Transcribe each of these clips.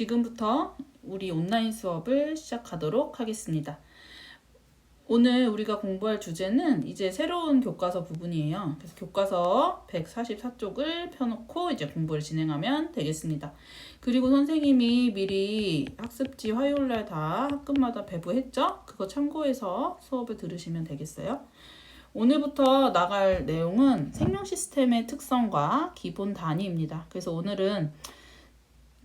지금부터 우리 온라인 수업을 시작하도록 하겠습니다. 오늘 우리가 공부할 주제는 이제 새로운 교과서 부분이에요. 그래서 교과서 144쪽을 펴놓고 이제 공부를 진행하면 되겠습니다. 그리고 선생님이 미리 학습지 화요일 날 다 학급마다 배부했죠? 그거 참고해서 수업을 들으시면 되겠어요. 오늘부터 나갈 내용은 생명 시스템의 특성과 기본 단위입니다. 그래서 오늘은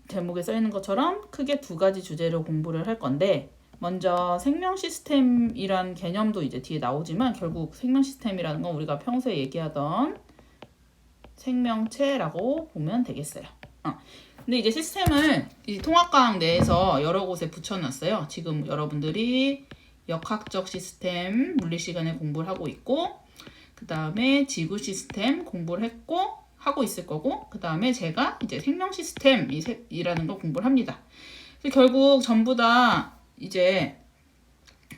제목에 써 있는 것처럼 크게 두 가지 주제로 공부를 할 건데 먼저 생명 시스템이란 개념도 이제 뒤에 나오지만 결국 생명 시스템이라는 건 우리가 평소에 얘기하던 생명체라고 보면 되겠어요. 어. 근데 이제 시스템을 이 통합과학 내에서 여러 곳에 붙여놨어요. 지금 여러분들이 역학적 시스템 물리 시간에 공부를 하고 있고 그 다음에 지구 시스템 공부를 했고 하고 있을 거고 그 다음에 제가 이제 생명 시스템이라는 걸 공부를 합니다. 결국 전부 다 이제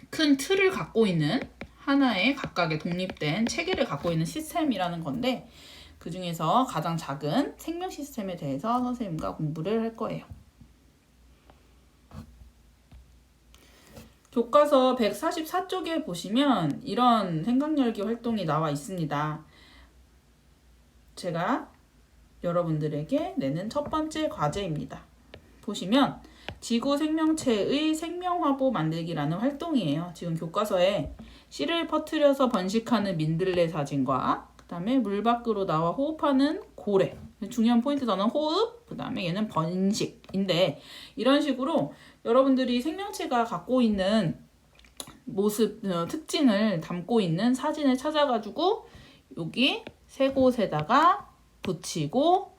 큰 틀을 갖고 있는 하나의 각각의 독립된 체계를 갖고 있는 시스템이라는 건데 그 중에서 가장 작은 생명 시스템에 대해서 선생님과 공부를 할 거예요. 교과서 144쪽에 보시면 이런 생각열기 활동이 나와 있습니다. 제가 여러분들에게 내는 첫 번째 과제입니다. 보시면 지구 생명체의 생명화보 만들기라는 활동이에요. 지금 교과서에 씨를 퍼뜨려서 번식하는 민들레 사진과 그 다음에 물 밖으로 나와 호흡하는 고래. 중요한 포인트 단어는 호흡, 그 다음에 얘는 번식인데 이런 식으로 여러분들이 생명체가 갖고 있는 모습 어, 특징을 담고 있는 사진을 찾아가지고 여기 세 곳에다가 붙이고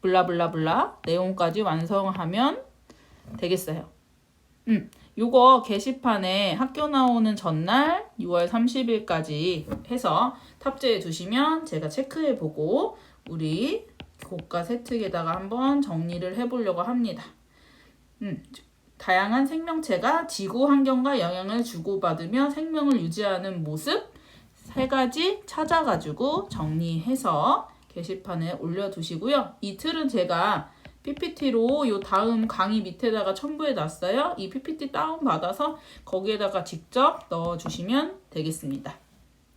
블라블라블라 내용까지 완성하면 되겠어요. 음, 요거 게시판에 학교 나오는 전날 6월 30일까지 해서 탑재해 두시면 제가 체크해 보고 우리 고가 세특에다가 한번 정리를 해 보려고 합니다. 음, 다양한 생명체가 지구 환경과 영향을 주고받으며 생명을 유지하는 모습 세 가지 찾아가지고 정리해서 게시판에 올려두시고요. 이 틀은 제가 PPT로 요 다음 강의 밑에다가 첨부해 놨어요. 이 PPT 다운 받아서 거기에다가 직접 넣어 주시면 되겠습니다.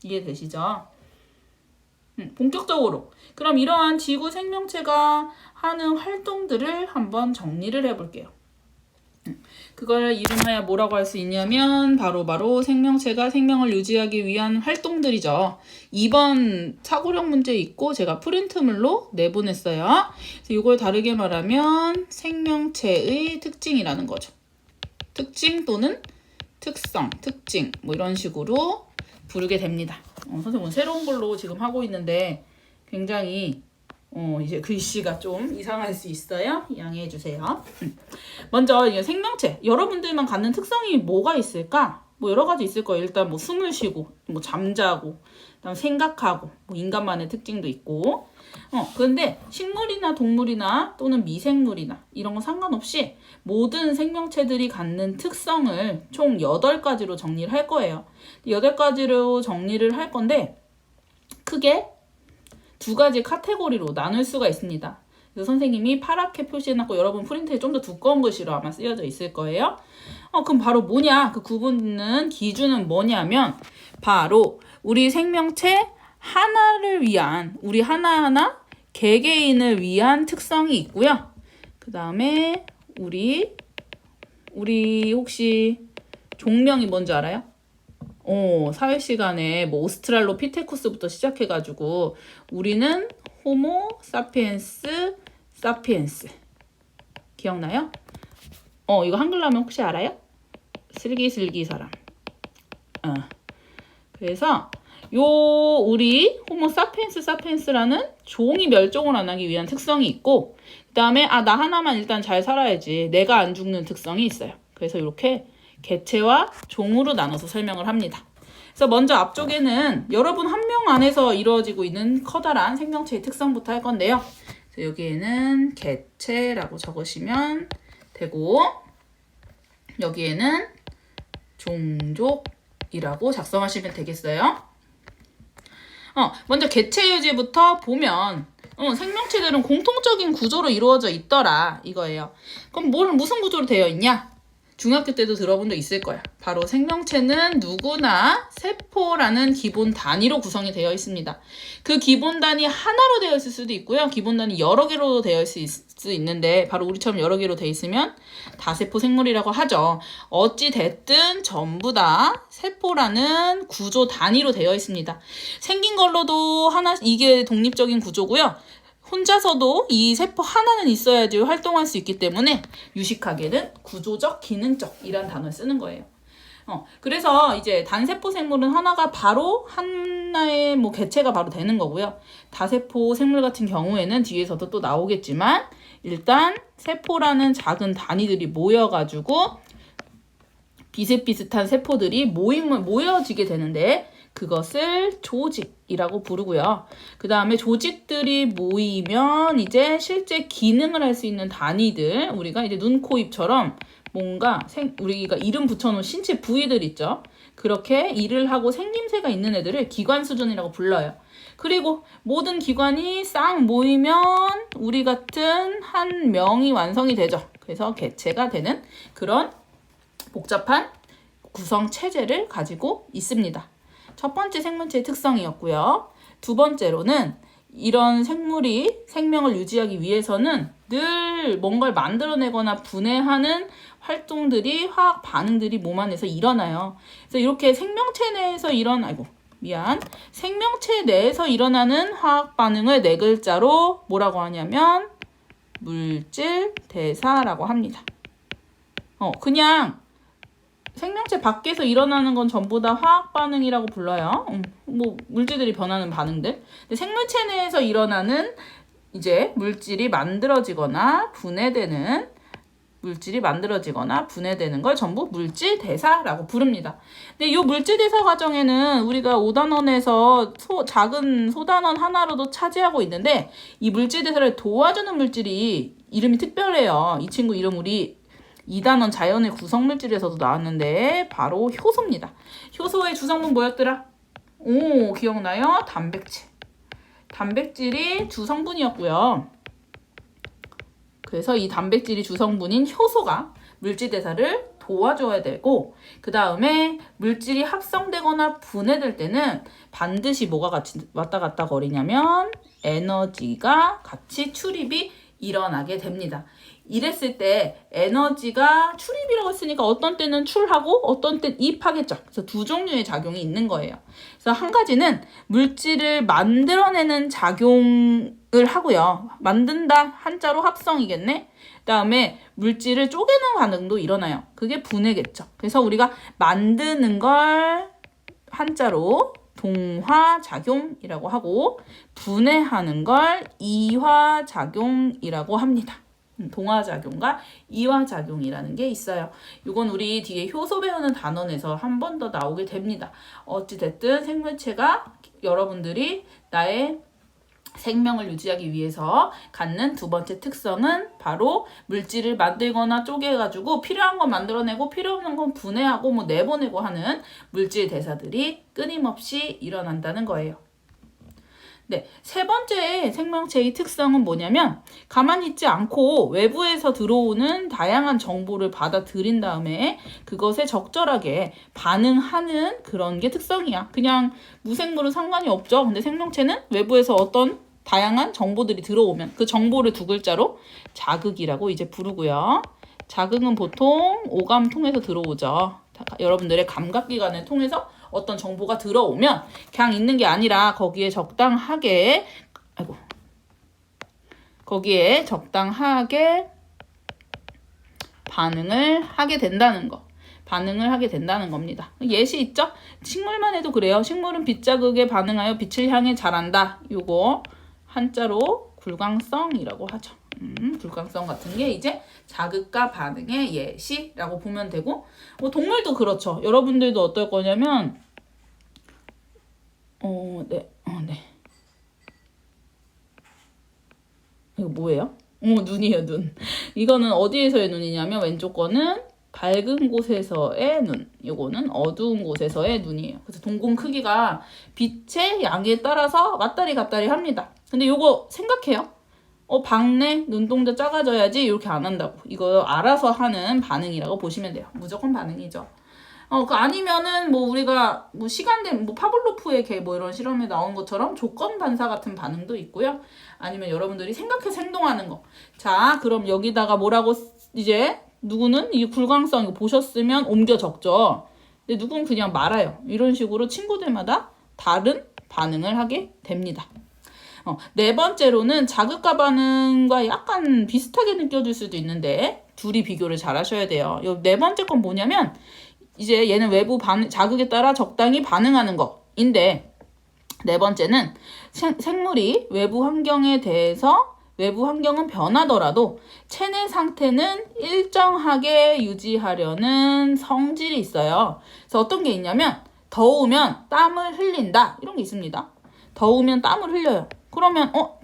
이해되시죠? 음, 본격적으로 그럼 이러한 지구 생명체가 하는 활동들을 한번 정리를 해볼게요. 음, 그걸 이름하여 뭐라고 할 수 있냐면 바로 바로 생명체가 생명을 유지하기 위한 활동들이죠. 2번 사고력 문제 있고 제가 프린트물로 내보냈어요. 이걸 다르게 말하면 생명체의 특징이라는 거죠. 특징 또는 특성, 특징 뭐 이런 식으로 부르게 됩니다. 어, 선생님 오늘 새로운 걸로 지금 하고 있는데 굉장히 어, 이제 글씨가 좀 이상할 수 있어요. 양해해 주세요. 음. 먼저 이 생명체 여러분들만 갖는 특성이 뭐가 있을까? 뭐 여러 가지 있을 거예요. 일단 뭐 숨을 쉬고, 뭐 잠자고, 그다음 생각하고, 뭐 인간만의 특징도 있고. 어, 그런데 식물이나 동물이나 또는 미생물이나 이런 거 상관없이 모든 생명체들이 갖는 특성을 총 8가지로 정리를 할 거예요. 8가지로 정리를 할 건데 크게 두 가지 카테고리로 나눌 수가 있습니다. 그래서 선생님이 파랗게 표시해놨고 여러분 프린트에 좀 더 두꺼운 글씨로 아마 쓰여져 있을 거예요. 어, 그럼 바로 뭐냐? 그 구분은 기준은 뭐냐면 바로 우리 생명체 하나를 위한 우리 하나하나 개개인을 위한 특성이 있고요. 그 다음에 우리 우리 혹시 종명이 뭔지 알아요? 어, 사회 시간에 뭐 오스트랄로 피테쿠스부터 시작해가지고 우리는 호모 사피엔스 사피엔스 기억나요? 어, 이거 한글로 하면 혹시 알아요? 슬기슬기 사람. 어. 그래서 요 우리 호모 사피엔스 사피엔스라는 종이 멸종을 안 하기 위한 특성이 있고 그다음에 아 나 하나만 일단 잘 살아야지 내가 안 죽는 특성이 있어요. 그래서 이렇게 개체와 종으로 나눠서 설명을 합니다. 그래서 먼저 앞쪽에는 여러분 한 명 안에서 이루어지고 있는 커다란 생명체의 특성부터 할 건데요. 여기에는 개체라고 적으시면 되고 여기에는 종족이라고 작성하시면 되겠어요. 어, 먼저 개체 유지부터 보면 어, 생명체들은 공통적인 구조로 이루어져 있더라 이거예요. 그럼 뭘 무슨 구조로 되어 있냐? 중학교 때도 들어본 적 있을 거야. 바로 생명체는 누구나 세포라는 기본 단위로 구성이 되어 있습니다. 그 기본 단위 하나로 되어 있을 수도 있고요. 기본 단위 여러 개로 되어 있을 수 있는데 바로 우리처럼 여러 개로 되어 있으면 다세포 생물이라고 하죠. 어찌 됐든 전부 다 세포라는 구조 단위로 되어 있습니다. 생긴 걸로도 하나 이게 독립적인 구조고요. 혼자서도 이 세포 하나는 있어야지 활동할 수 있기 때문에 유식하게는 구조적, 기능적이란 단어를 쓰는 거예요. 어, 그래서 이제 단세포 생물은 하나가 바로 하나의 뭐 개체가 바로 되는 거고요. 다세포 생물 같은 경우에는 뒤에서도 또 나오겠지만 일단 세포라는 작은 단위들이 모여가지고 비슷비슷한 세포들이 모임을 모여지게 되는데 그것을 조직이라고 부르고요. 그 다음에 조직들이 모이면 이제 실제 기능을 할 수 있는 단위들, 우리가 이제 눈, 코, 입처럼 뭔가 생, 우리가 이름 붙여놓은 신체 부위들 있죠. 그렇게 일을 하고 생김새가 있는 애들을 기관 수준이라고 불러요. 그리고 모든 기관이 싹 모이면 우리 같은 한 명이 완성이 되죠. 그래서 개체가 되는 그런 복잡한 구성 체제를 가지고 있습니다. 첫 번째 생물체의 특성이었고요. 두 번째로는 이런 생물이 생명을 유지하기 위해서는 늘 뭔가를 만들어내거나 분해하는 활동들이 화학 반응들이 몸 안에서 일어나요. 그래서 이렇게 생명체 내에서 일어나 아이고 미안 생명체 내에서 일어나는 화학 반응을 네 글자로 뭐라고 하냐면 물질 대사라고 합니다. 어 그냥 생명체 밖에서 일어나는 건 전부 다 화학 반응이라고 불러요. 음, 뭐 물질들이 변하는 반응들. 근데 생물체 내에서 일어나는 이제 물질이 만들어지거나 분해되는 물질이 만들어지거나 분해되는 걸 전부 물질 대사라고 부릅니다. 근데 이 물질 대사 과정에는 우리가 5단원에서 소, 작은 소단원 하나로도 차지하고 있는데 이 물질 대사를 도와주는 물질이 이름이 특별해요. 이 친구 이름 우리 2단원 자연의 구성물질에서도 나왔는데 바로 효소입니다. 효소의 주성분 뭐였더라? 오 기억나요? 단백질. 단백질이 주성분이었고요. 그래서 이 단백질이 주성분인 효소가 물질 대사를 도와줘야 되고 그 다음에 물질이 합성되거나 분해될 때는 반드시 뭐가 같이 왔다 갔다 거리냐면 에너지가 같이 출입이 일어나게 됩니다. 이랬을 때 에너지가 출입이라고 했으니까 어떤 때는 출하고 어떤 때는 입하겠죠. 그래서 두 종류의 작용이 있는 거예요. 그래서 한 가지는 물질을 만들어내는 작용을 하고요. 만든다 한자로 합성이겠네. 그다음에 물질을 쪼개는 반응도 일어나요. 그게 분해겠죠. 그래서 우리가 만드는 걸 한자로 동화작용이라고 하고 분해하는 걸 이화작용이라고 합니다. 음, 동화작용과 이화작용이라는 게 있어요. 이건 우리 뒤에 효소 배우는 단원에서 한 번 더 나오게 됩니다. 어찌됐든 생물체가 여러분들이 나의 생명을 유지하기 위해서 갖는 두 번째 특성은 바로 물질을 만들거나 쪼개가지고 필요한 건 만들어내고 필요 없는 건 분해하고 뭐 내보내고 하는 물질 대사들이 끊임없이 일어난다는 거예요. 네, 세 번째 생명체의 특성은 뭐냐면 가만히 있지 않고 외부에서 들어오는 다양한 정보를 받아들인 다음에 그것에 적절하게 반응하는 그런 게 특성이야. 그냥 무생물은 상관이 없죠. 근데 생명체는 외부에서 어떤 다양한 정보들이 들어오면 그 정보를 두 글자로 자극이라고 이제 부르고요. 자극은 보통 오감 통해서 들어오죠. 여러분들의 감각기관을 통해서 어떤 정보가 들어오면 그냥 있는 게 아니라 거기에 적당하게 아이고 거기에 적당하게 반응을 하게 된다는 거. 반응을 하게 된다는 겁니다. 예시 있죠? 식물만 해도 그래요. 식물은 빛 자극에 반응하여 빛을 향해 자란다. 요거 한자로 굴광성이라고 하죠. 음, 굴광성 같은 게 이제 자극과 반응의 예시라고 보면 되고 뭐 동물도 그렇죠. 여러분들도 어떨 거냐면 어, 네, 어, 네. 이거 뭐예요? 어, 눈이에요, 눈. 이거는 어디에서의 눈이냐면 왼쪽 거는 밝은 곳에서의 눈, 이거는 어두운 곳에서의 눈이에요. 그래서 동공 크기가 빛의 양에 따라서 왔다리 갔다리 합니다. 근데 요거 생각해요. 어, 박내 눈동자 작아져야지 이렇게 안 한다고. 이거 알아서 하는 반응이라고 보시면 돼요. 무조건 반응이죠. 어, 그 아니면은 뭐 우리가 뭐 시간된 뭐 파블로프의 개 뭐 이런 실험에 나온 것처럼 조건 반사 같은 반응도 있고요. 아니면 여러분들이 생각해서 행동하는 거. 자, 그럼 여기다가 뭐라고 쓰- 이제 누구는 이 불광성 이거 보셨으면 옮겨 적죠. 근데 누군 그냥 말아요. 이런 식으로 친구들마다 다른 반응을 하게 됩니다. 어, 네 번째로는 자극과 반응과 약간 비슷하게 느껴질 수도 있는데 둘이 비교를 잘 하셔야 돼요. 요 네 번째 건 뭐냐면 이제 얘는 외부 반, 자극에 따라 적당히 반응하는 거인데 네 번째는 생, 생물이 외부 환경에 대해서 외부 환경은 변하더라도 체내 상태는 일정하게 유지하려는 성질이 있어요. 그래서 어떤 게 있냐면 더우면 땀을 흘린다 이런 게 있습니다. 더우면 땀을 흘려요. 그러면 어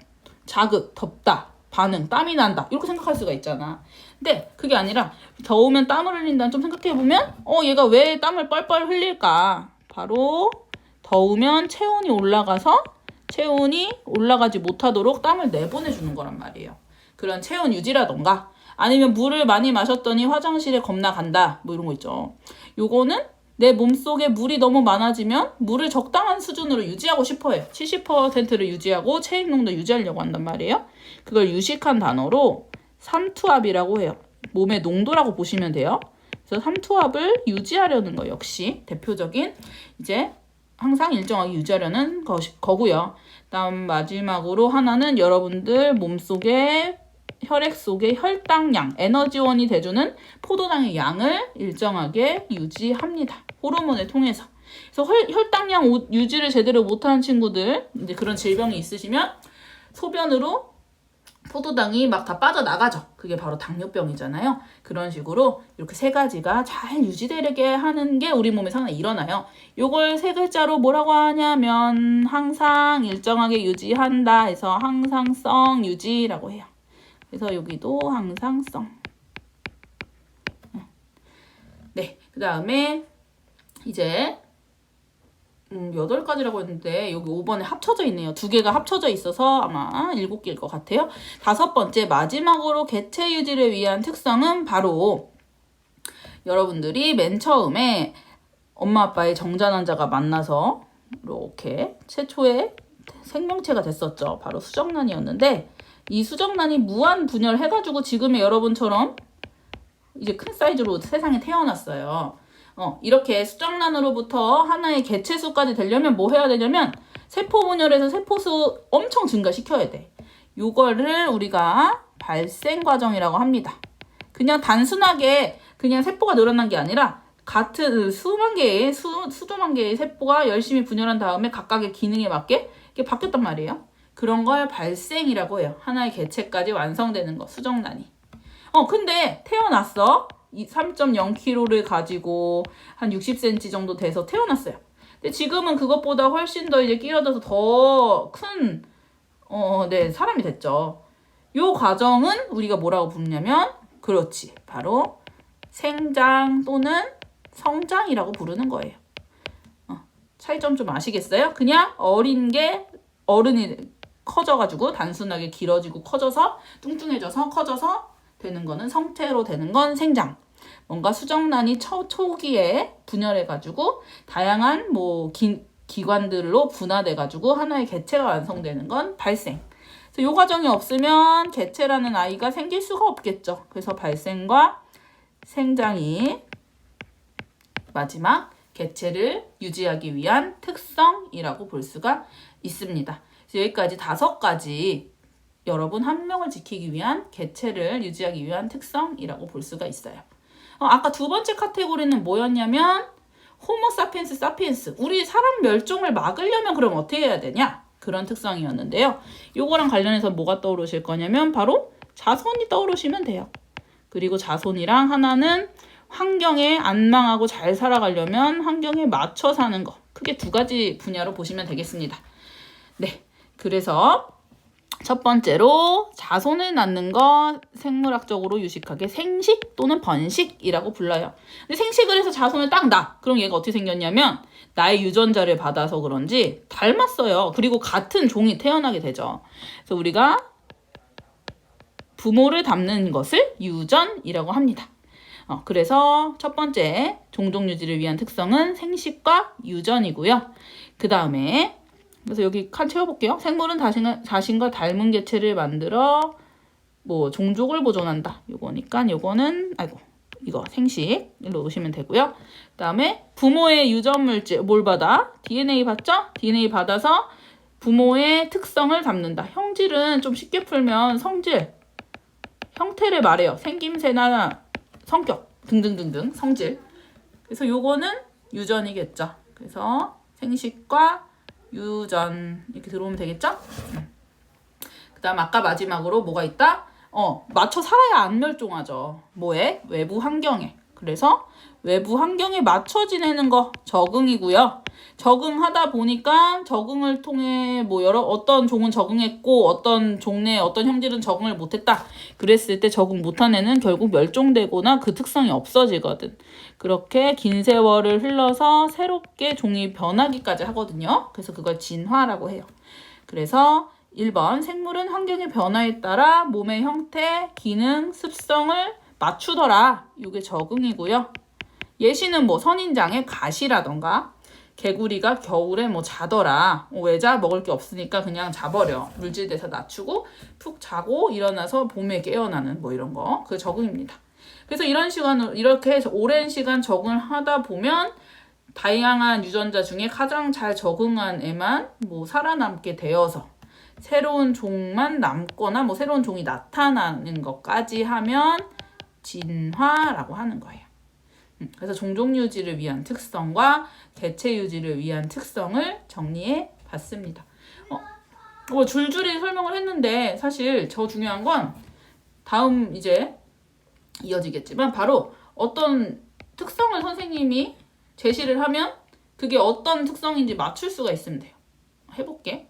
자극 덥다 반응 땀이 난다 이렇게 생각할 수가 있잖아. 근데 그게 아니라 더우면 땀을 흘린다는 좀 생각해 보면 어 얘가 왜 땀을 뻘뻘 흘릴까? 바로 더우면 체온이 올라가서 체온이 올라가지 못하도록 땀을 내보내 주는 거란 말이에요. 그런 체온 유지라던가 아니면 물을 많이 마셨더니 화장실에 겁나 간다 뭐 이런 거 있죠. 요거는 내 몸속에 물이 너무 많아지면 물을 적당한 수준으로 유지하고 싶어요. 70%를 유지하고 체액 농도 유지하려고 한단 말이에요. 그걸 유식한 단어로 삼투압이라고 해요. 몸의 농도라고 보시면 돼요. 그래서 삼투압을 유지하려는 거 역시 대표적인 이제 항상 일정하게 유지하려는 것이, 거고요. 다음 마지막으로 하나는 여러분들 몸속에 혈액 속의 혈당량, 에너지원이 돼주는 포도당의 양을 일정하게 유지합니다. 호르몬을 통해서. 그래서 혈, 혈당량 오- 유지를 제대로 못하는 친구들, 이제 그런 질병이 있으시면 소변으로 포도당이 막 다 빠져나가죠. 그게 바로 당뇨병이잖아요. 그런 식으로 이렇게 세 가지가 잘 유지되게 하는 게 우리 몸에 상당히 일어나요. 요걸 세 글자로 뭐라고 하냐면 항상 일정하게 유지한다 해서 항상성 유지라고 해요. 그래서 여기도 항상성. 네, 그 다음에 이제 음, 8가지라고 했는데 여기 5번에 합쳐져 있네요. 두 개가 합쳐져 있어서 아마 7개일 것 같아요. 다섯 번째 마지막으로 개체 유지를 위한 특성은 바로 여러분들이 맨 처음에 엄마 아빠의 정자난자가 만나서 이렇게 최초의 생명체가 됐었죠. 바로 수정란이었는데 이 수정란이 무한 분열해가지고 지금의 여러분처럼 이제 큰 사이즈로 세상에 태어났어요. 어, 이렇게 수정란으로부터 하나의 개체수까지 되려면 뭐 해야 되냐면 세포 분열에서 세포수 엄청 증가시켜야 돼. 요거를 우리가 발생 과정이라고 합니다. 그냥 단순하게 그냥 세포가 늘어난 게 아니라 같은 수만 개의 수, 수조만 개의 세포가 열심히 분열한 다음에 각각의 기능에 맞게 이게 바뀌었단 말이에요. 그런 걸 발생이라고 해요. 하나의 개체까지 완성되는 거, 수정란이. 어, 근데 태어났어. 3.0kg를 가지고 한 60cm 정도 돼서 태어났어요. 근데 지금은 그것보다 훨씬 더 이제 끼어들어서 더 큰, 어, 네, 사람이 됐죠. 요 과정은 우리가 뭐라고 부르냐면, 그렇지. 바로 생장 또는 성장이라고 부르는 거예요. 어, 차이점 좀 아시겠어요? 그냥 어린 게 어른이 커져가지고 단순하게 길어지고 커져서 뚱뚱해져서 커져서 되는 거는 성태로 되는 건 생장. 뭔가 수정란이 초, 초기에 분열해가지고 다양한 뭐 기, 기관들로 분화돼가지고 하나의 개체가 완성되는 건 발생. 그래서 이 과정이 없으면 개체라는 아이가 생길 수가 없겠죠. 그래서 발생과 생장이 마지막 개체를 유지하기 위한 특성이라고 볼 수가 있습니다. 여기까지 다섯 가지 여러분 한 명을 지키기 위한 개체를 유지하기 위한 특성이라고 볼 수가 있어요. 어, 아까 두 번째 카테고리는 뭐였냐면 호모 사피엔스 사피엔스 우리 사람 멸종을 막으려면 그럼 어떻게 해야 되냐 그런 특성이었는데요. 요거랑 관련해서 뭐가 떠오르실 거냐면 바로 자손이 떠오르시면 돼요. 그리고 자손이랑 하나는 환경에 안 망하고 잘 살아가려면 환경에 맞춰 사는 거 크게 두 가지 분야로 보시면 되겠습니다. 네, 그래서 첫 번째로 자손을 낳는 거 생물학적으로 유식하게 생식 또는 번식이라고 불러요. 근데 생식을 해서 자손을 딱 낳아. 그럼 얘가 어떻게 생겼냐면 나의 유전자를 받아서 그런지 닮았어요. 그리고 같은 종이 태어나게 되죠. 그래서 우리가 부모를 닮는 것을 유전이라고 합니다. 어, 그래서 첫 번째 종족 유지를 위한 특성은 생식과 유전이고요. 그 다음에 그래서 여기 칸 채워볼게요. 생물은 자신, 자신과 닮은 개체를 만들어 뭐 종족을 보존한다. 요거니까 요거는 아이고 이거 생식 일로 놓으시면 되고요. 그다음에 부모의 유전 물질 뭘 받아? DNA 받죠? DNA 받아서 부모의 특성을 담는다. 형질은 좀 쉽게 풀면 성질, 형태를 말해요. 생김새나 성격 등등등등 성질. 그래서 요거는 유전이겠죠. 그래서 생식과 유전 이렇게 들어오면 되겠죠? 음. 그다음 아까 마지막으로 뭐가 있다? 어 맞춰 살아야 안 멸종하죠. 뭐에? 외부 환경에. 그래서 외부 환경에 맞춰 지내는 거 적응이고요. 적응하다 보니까 적응을 통해 뭐 여러 어떤 종은 적응했고 어떤 종내 어떤 형질은 적응을 못했다. 그랬을 때 적응 못한 애는 결국 멸종되거나 그 특성이 없어지거든. 그렇게 긴 세월을 흘러서 새롭게 종이 변하기까지 하거든요. 그래서 그걸 진화라고 해요. 그래서 1번 생물은 환경의 변화에 따라 몸의 형태, 기능, 습성을 맞추더라. 이게 적응이고요. 예시는 뭐 선인장의 가시라던가 개구리가 겨울에 뭐 자더라. 어, 왜자 먹을 게 없으니까 그냥 자버려. 물질돼서 낮추고 푹 자고 일어나서 봄에 깨어나는 뭐 이런 거. 그 적응입니다. 그래서 이런 시간을 이렇게 해서 오랜 시간 적응을 하다 보면 다양한 유전자 중에 가장 잘 적응한 애만 뭐 살아남게 되어서 새로운 종만 남거나 뭐 새로운 종이 나타나는 것까지 하면 진화라고 하는 거예요. 음, 그래서 종족 유지를 위한 특성과 개체 유지를 위한 특성을 정리해 봤습니다. 어, 뭐 줄줄이 설명을 했는데 사실 저 중요한 건 다음 이제 이어지겠지만 바로 어떤 특성을 선생님이 제시를 하면 그게 어떤 특성인지 맞출 수가 있으면 돼요. 해볼게.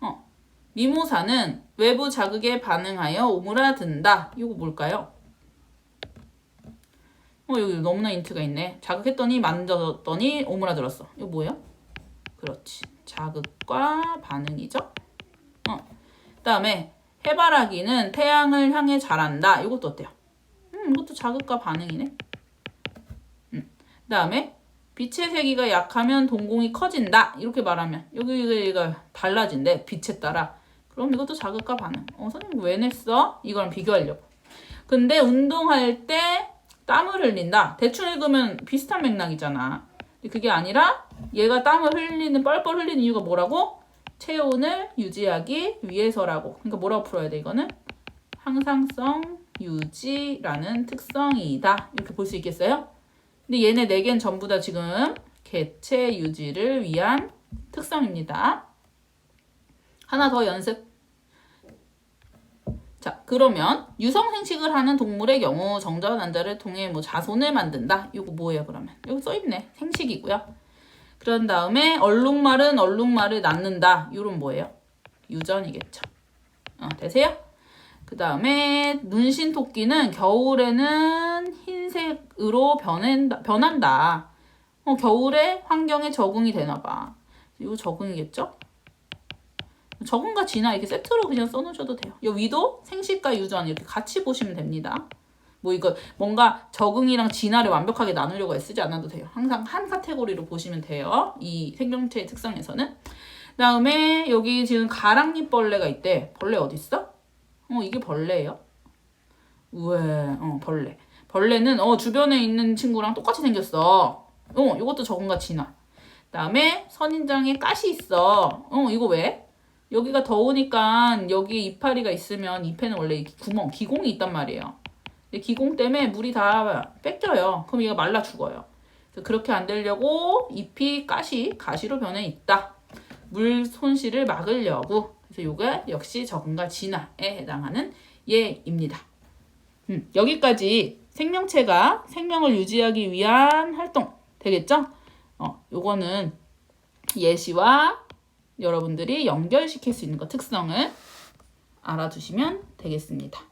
어, 미모사는 외부 자극에 반응하여 오므라든다. 이거 뭘까요? 어, 여기 너무나 인트가 있네. 자극했더니 만졌더니 오므라들었어. 이거 뭐예요? 그렇지. 자극과 반응이죠. 어. 그다음에 해바라기는 태양을 향해 자란다. 이것도 어때요? 음, 이것도 자극과 반응이네. 음. 그다음에 빛의 세기가 약하면 동공이 커진다. 이렇게 말하면 여기가 달라진대. 빛에 따라. 그럼 이것도 자극과 반응. 어, 선생님 왜 냈어? 이거랑 비교하려고. 근데 운동할 때 땀을 흘린다. 대충 읽으면 비슷한 맥락이잖아. 그게 아니라 얘가 땀을 흘리는 뻘뻘 흘리는 이유가 뭐라고? 체온을 유지하기 위해서라고. 그러니까 뭐라고 풀어야 돼 이거는? 항상성 유지라는 특성이다. 이렇게 볼 수 있겠어요? 근데 얘네 네 개는 전부 다 지금 개체 유지를 위한 특성입니다. 하나 더 연습. 자, 그러면 유성 생식을 하는 동물의 경우 정자와 난자를 통해 뭐 자손을 만든다. 이거 뭐예요, 그러면? 여기 써 있네. 생식이고요. 그런 다음에 얼룩말은 얼룩말을 낳는다. 이런 뭐예요? 유전이겠죠. 어, 되세요? 그 다음에 눈신 토끼는 겨울에는 흰색으로 변한다. 변한다. 어, 겨울에 환경에 적응이 되나 봐. 이거 적응이겠죠? 적응과 진화 이렇게 세트로 그냥 써놓으셔도 돼요. 이 위도 생식과 유전 이렇게 같이 보시면 됩니다. 뭐 이거 뭔가 적응이랑 진화를 완벽하게 나누려고 애쓰지 않아도 돼요. 항상 한 카테고리로 보시면 돼요. 이 생명체의 특성에서는. 그다음에 여기 지금 가랑잎 벌레가 있대. 벌레 어디 있어? 어 이게 벌레예요. 우에 어 벌레. 벌레는 어 주변에 있는 친구랑 똑같이 생겼어. 어 이것도 적응과 진화. 그다음에 선인장에 가시 있어. 어 이거 왜? 여기가 더우니까 여기 이파리가 있으면 잎에는 원래 구멍, 기공이 있단 말이에요. 근데 기공 때문에 물이 다 뺏겨요. 그럼 얘가 말라 죽어요. 그렇게 안 되려고 잎이 가시, 가시로 변해 있다. 물 손실을 막으려고. 그래서 요게 역시 적응과 진화에 해당하는 예입니다. 음, 여기까지 생명체가 생명을 유지하기 위한 활동 되겠죠? 어, 요거는 예시와 여러분들이 연결시킬 수 있는 것 특성을 알아두시면 되겠습니다.